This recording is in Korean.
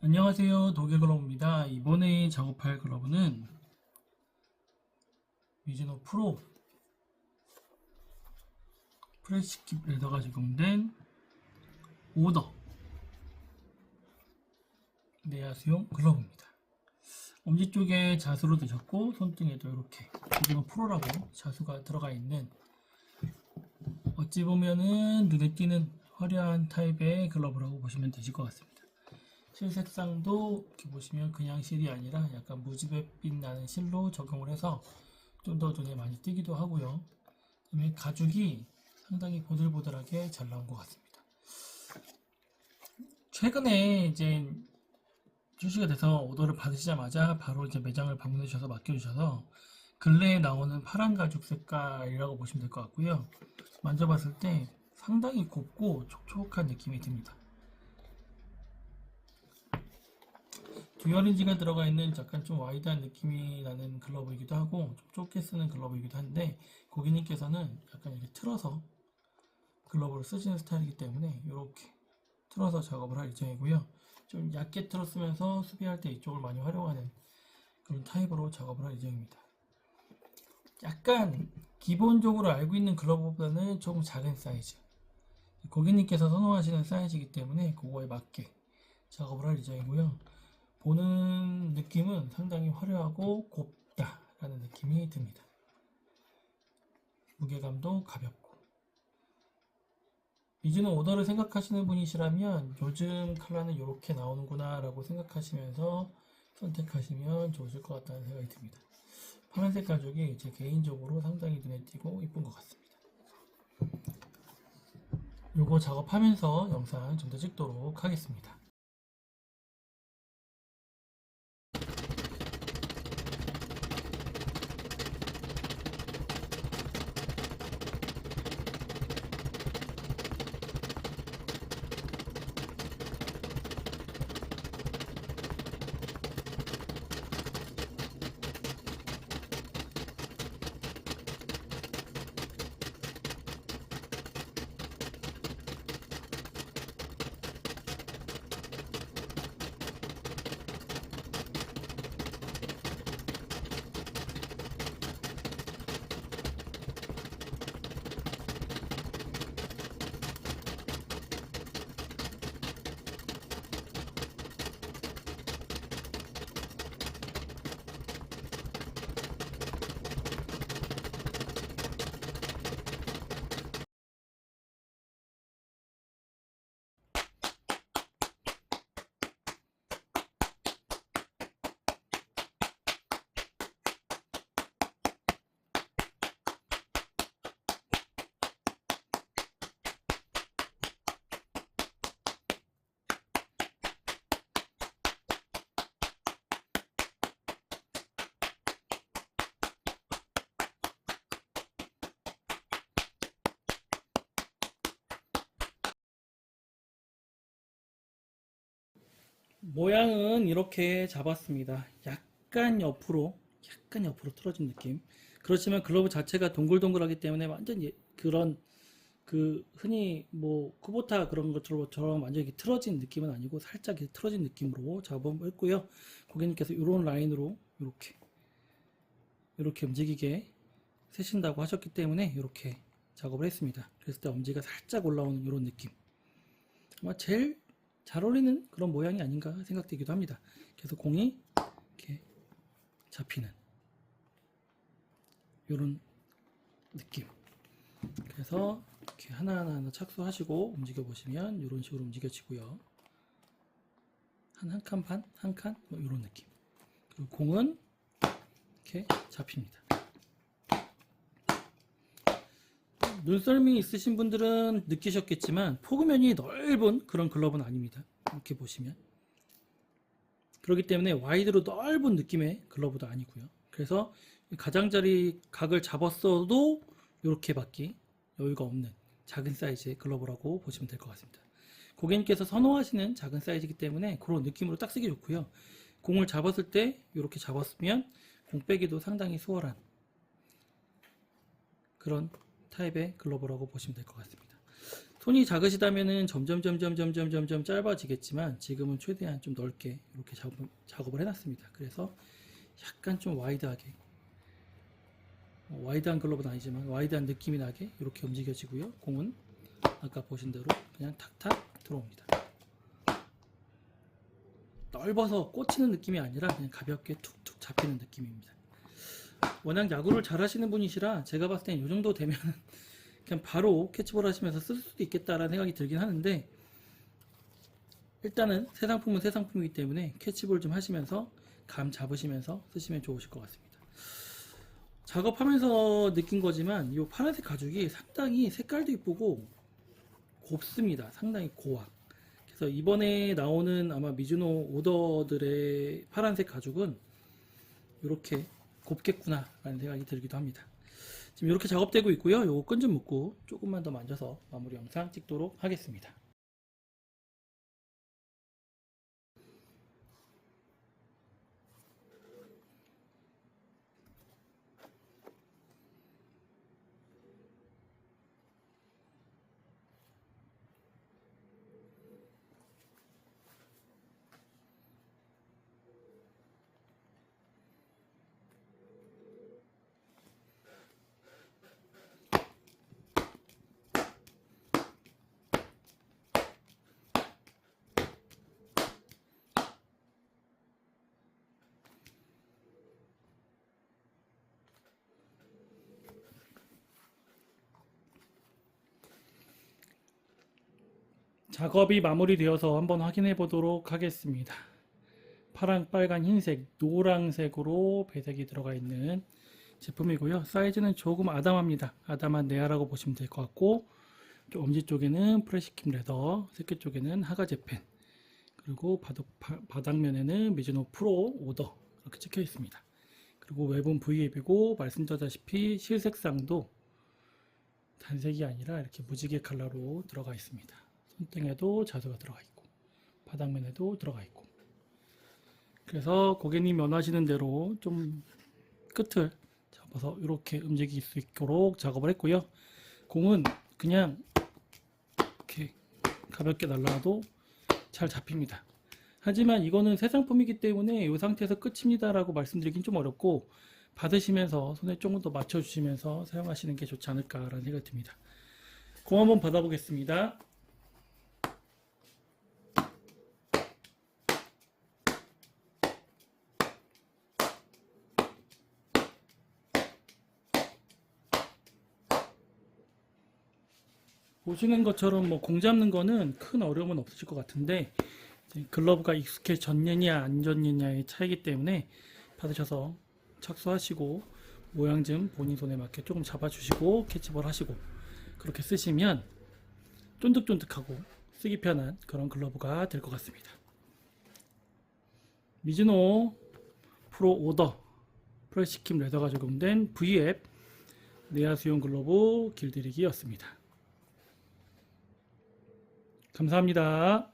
안녕하세요. 도개글러브입니다. 이번에 작업할 글러브는 미즈노 프로 프레시킵 레더가 제공된 오더 내야수용 글러브입니다. 엄지 쪽에 자수로 드셨고 손등에도 이렇게 미즈노 프로라고 자수가 들어가 있는 어찌 보면은 눈에 띄는 화려한 타입의 글러브라고 보시면 되실 것 같습니다 실 색상도 이렇게 보시면 그냥 실이 아니라 약간 무지갯빛 나는 실로 적용을 해서 좀 더 눈에 많이 띄기도 하고요. 그다음에 가죽이 상당히 보들보들하게 잘 나온 것 같습니다. 최근에 이제 출시가 돼서 오더를 받으시자마자 바로 이제 매장을 방문해 주셔서 맡겨 주셔서 근래에 나오는 파란 가죽 색깔이라고 보시면 될 것 같고요. 만져봤을 때 상당히 곱고 촉촉한 느낌이 듭니다. 듀얼인지가 들어가 있는 약간 좀 와이드한 느낌이 나는 글러브이기도 하고 좀 좁게 쓰는 글러브이기도 한데 고객님께서는 약간 이렇게 틀어서 글러브를 쓰시는 스타일이기 때문에 이렇게 틀어서 작업을 할 예정이고요. 좀 얇게 틀었으면서 수비할 때 이쪽을 많이 활용하는 그런 타입으로 작업을 할 예정입니다. 약간 기본적으로 알고 있는 글러브보다는 조금 작은 사이즈 고객님께서 선호하시는 사이즈이기 때문에 그거에 맞게 작업을 할 예정이고요. 보는 느낌은 상당히 화려하고 곱다라는 느낌이 듭니다. 무게감도 가볍고 미즈노 오더를 생각하시는 분이시라면 요즘 컬러는 이렇게 나오는구나 라고 생각하시면서 선택하시면 좋으실 것 같다는 생각이 듭니다. 파란색 가죽이 제 개인적으로 상당히 눈에 띄고 이쁜 것 같습니다. 요거 작업하면서 영상 좀 더 찍도록 하겠습니다. 모양은 이렇게 잡았습니다. 약간 옆으로, 약간 옆으로 틀어진 느낌. 그렇지만 글러브 자체가 동글동글하기 때문에 완전 히 그런 그 흔히 뭐 쿠보타 그런 것처럼 완전 히 틀어진 느낌은 아니고 살짝 틀어진 느낌으로 작업을 했고요. 고객님께서 이런 라인으로 이렇게 이렇게 움직이게 세신다고 하셨기 때문에 이렇게 작업을 했습니다. 그랬을 때 엄지가 살짝 올라오는 이런 느낌. 아마 제일 잘 어울리는 그런 모양이 아닌가 생각되기도 합니다. 그래서 공이 이렇게 잡히는 이런 느낌. 그래서 이렇게 하나하나 하나 착수하시고 움직여 보시면 이런 식으로 움직여지고요. 한 한 칸 반, 한 칸, 뭐 이런 느낌. 그리고 공은 이렇게 잡힙니다. 눈썰미 있으신 분들은 느끼셨겠지만 포그면이 넓은 그런 글러브는 아닙니다. 이렇게 보시면 그렇기 때문에 와이드로 넓은 느낌의 글러브도 아니고요. 그래서 가장자리 각을 잡았어도 이렇게 밖에 여유가 없는 작은 사이즈의 글러브라고 보시면 될 것 같습니다. 고객님께서 선호하시는 작은 사이즈이기 때문에 그런 느낌으로 딱 쓰기 좋고요. 공을 잡았을 때 이렇게 잡았으면 공 빼기도 상당히 수월한 그런 타입의 글러브라고 보시면 될 것 같습니다. 손이 작으시다면은 점점 점점 점점 점점 짧아지겠지만 지금은 최대한 좀 넓게 이렇게 작업, 작업을 해놨습니다. 그래서 약간 좀 와이드하게 어, 와이드한 글러브는 아니지만 와이드한 느낌이 나게 이렇게 움직여지고요. 공은 아까 보신 대로 그냥 탁탁 들어옵니다. 넓어서 꽂히는 느낌이 아니라 그냥 가볍게 툭툭 잡히는 느낌입니다. 워낙 야구를 잘 하시는 분이시라 제가 봤을 땐 이 정도 되면 그냥 바로 캐치볼 하시면서 쓸 수도 있겠다라는 생각이 들긴 하는데 일단은 새 상품은 새 상품이기 때문에 캐치볼 좀 하시면서 감 잡으시면서 쓰시면 좋으실 것 같습니다. 작업하면서 느낀 거지만 이 파란색 가죽이 상당히 색깔도 이쁘고 곱습니다. 상당히 고와. 그래서 이번에 나오는 아마 미즈노 오더들의 파란색 가죽은 이렇게 곱겠구나 라는 생각이 들기도 합니다. 지금 이렇게 작업되고 있고요. 요거 끈 좀 묶고 조금만 더 만져서 마무리 영상 찍도록 하겠습니다. 작업이 마무리되어서 한번 확인해 보도록 하겠습니다. 파랑, 빨간, 흰색, 노랑색으로 배색이 들어가 있는 제품이고요. 사이즈는 조금 아담합니다. 아담한 네아라고 보시면 될 것 같고 좀 엄지 쪽에는 프레시킴 레더, 새끼 쪽에는 하가 제펜 그리고 바닥, 바, 바닥면에는 미즈노 프로 오더 이렇게 찍혀 있습니다. 그리고 외부는 V앱이고 말씀드렸다시피 실색상도 단색이 아니라 이렇게 무지개 컬러로 들어가 있습니다. 손등에도 자수가 들어가 있고 바닥면에도 들어가 있고 그래서 고객님 원하시는 대로 좀 끝을 잡아서 이렇게 움직일 수 있도록 작업을 했고요. 공은 그냥 이렇게 가볍게 날라도 잘 잡힙니다. 하지만 이거는 새 상품이기 때문에 이 상태에서 끝입니다 라고 말씀드리긴 좀 어렵고 받으시면서 손에 조금 더 맞춰주시면서 사용하시는 게 좋지 않을까 라는 생각이 듭니다. 공 한번 받아보겠습니다. 보시는 것처럼 뭐 공 잡는 거는 큰 어려움은 없으실 것 같은데 글러브가 익숙해졌느냐 안 졌느냐의 차이기 때문에 받으셔서 착수하시고 모양 좀 본인 손에 맞게 조금 잡아주시고 캐치볼 하시고 그렇게 쓰시면 쫀득쫀득하고 쓰기 편한 그런 글러브가 될 것 같습니다. 미즈노 프로 오더 프레시킴 레더가 적용된 V앱 내야 수용 글러브 길들이기였습니다. 감사합니다.